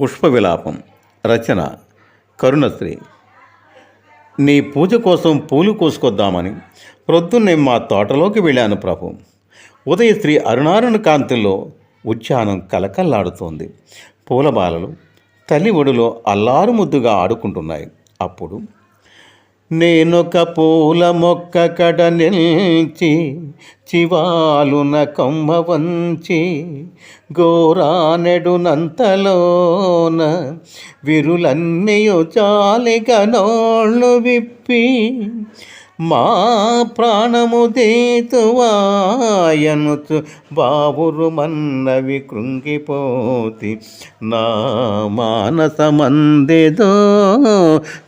పుష్ప విలాపం రచన కరుణశ్రీ. నీ పూజ కోసం పూలు కోసుకొద్దామని ప్రొద్దున్నే మా తోటలోకి వెళ్ళాను ప్రభు. ఉదయ శ్రీ అరుణారుణ కాంతిలో ఉద్యానం కలకల్లాడుతోంది. పూలబాలలు తల్లి ఒడిలో అల్లారు ముద్దుగా ఆడుకుంటున్నాయి. అప్పుడు నేనొక పూల మొక్క కడ నిల్చి చివాలున కొమ్మ వంచి గోరానెడునంతలోన విరులన్నయు చాలిగనోళ్ళు విప్పి మా ప్రాణము దేతువాయనుచు బావురు మన్నవి కృంగిపోతి నా మానసమందెదో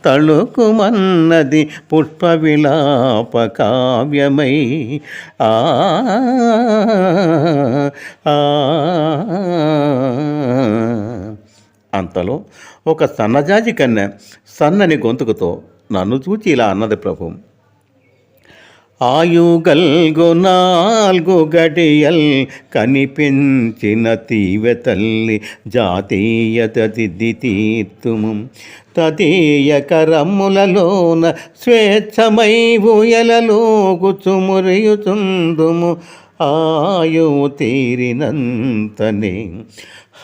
తళుకుమన్నది పుష్ప విలాప కావ్యమై ఆ ఆ. అంతలో ఒక సన్నజాజి కన్నె సన్నని గొంతుకుతో నన్ను చూచి ఇలా అన్నది ప్రభు ఆయుగల్గు నాల్గు గడియల్ కనిపించిన తీవె తల్లి జాతీయతది తీర్తుము. తదీయ కరములలోన స్వేచ్ఛమై ఊయలలోగుచుమురియుచుందుము ఆయు తీరినంతనే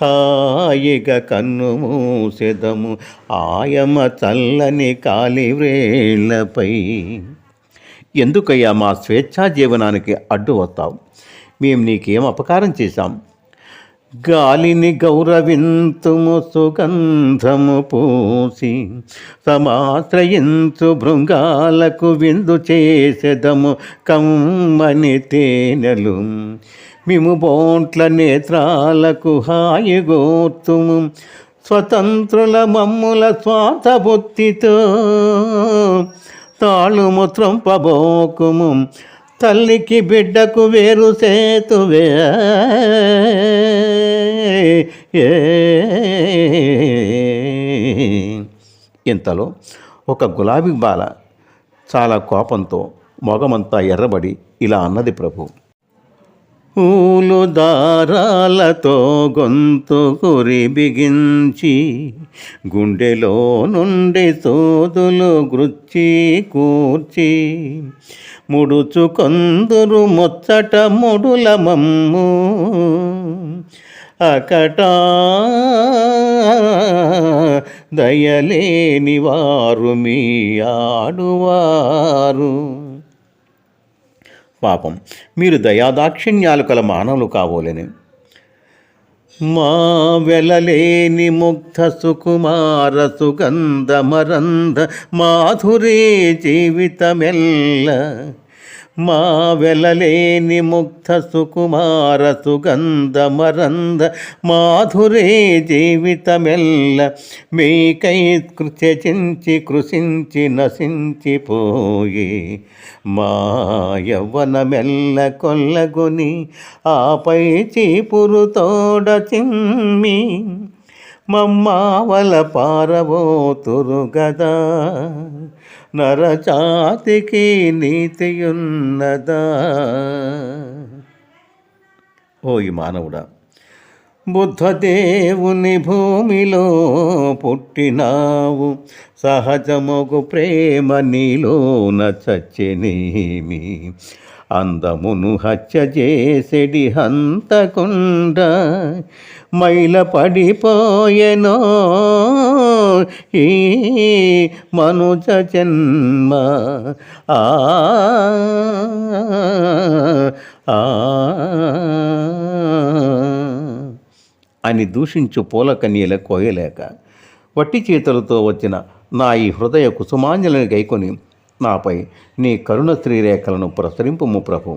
హాయిగా కన్ను మూసెదము. ఆయమ చల్లని కాలివ్రేళ్ళపై ఎందుకయ్యా మా స్వేచ్ఛా జీవనానికి అడ్డు వస్తావు? మేము నీకేం అపకారం చేశాం? గాలిని గౌరవింతుము సుగంధము పూసి సమాశ్రయించు భృంగాలకు విందు చేసెదము కమ్మని తేనెలు. మేము బోంట్ల నేత్రాలకు హాయిగోర్తుము స్వతంత్రుల మమ్ముల స్వార్థబుద్ధితో తాళుము త్రొంపబోకుము తల్లికి బిడ్డకు వేరు సేతువే ఏ. ఇంతలో ఒక గులాబీ బాల చాలా కోపంతో మొగమంతా ఎర్రబడి ఇలా అన్నది ప్రభు పూలు దారాలతో గొంతు కురి బిగించి గుండెలో నుండి సోదులు గృచ్చి కూర్చి ముడుచు కొందరు ముచ్చట ముడుల మమ్ము. అకట దయలేని వారు మీ ఆడువారు. పాపం. మీరు దయాదాక్షిణ్యాలు కల మానవులు కావోలేని మా వెలలేని ముగ్ధ సుకుమార సుగంధ మరంధ మాధురే జీవితమెల్ల. మా వెలలేని ముక్త సుకుమార సుగంధ మరంద మాధురే జీవితమెల్ల మీకై త్యజించి కృషించి నశించిపోయి మా యవ్వనమెల్ల కొల్లగొని ఆపై చీపురు తోడ చిమ్మి మమ్మావల పారబోతురు గదా నరజాతికి నీతియున్నదా. ఓ ఈ మానవుడా బుద్ధదేవుని భూమిలో పుట్టినావు. సహజమగు ప్రేమ నీలోన చచ్చెనేమి. అందమును హత్య చేసెడి హంతకుండా. మైల పడిపోయెనో ఈ మనుజ జన్మ. ఆ దాన్ని దూషించు పూలకన్యల కోయలేక వట్టి చేతులతో వచ్చిన నా ఈ హృదయ కుసుమాంజలిని గైకొని నాపై నీ కరుణ శ్రీరేఖలను ప్రసరింపుము ప్రభు.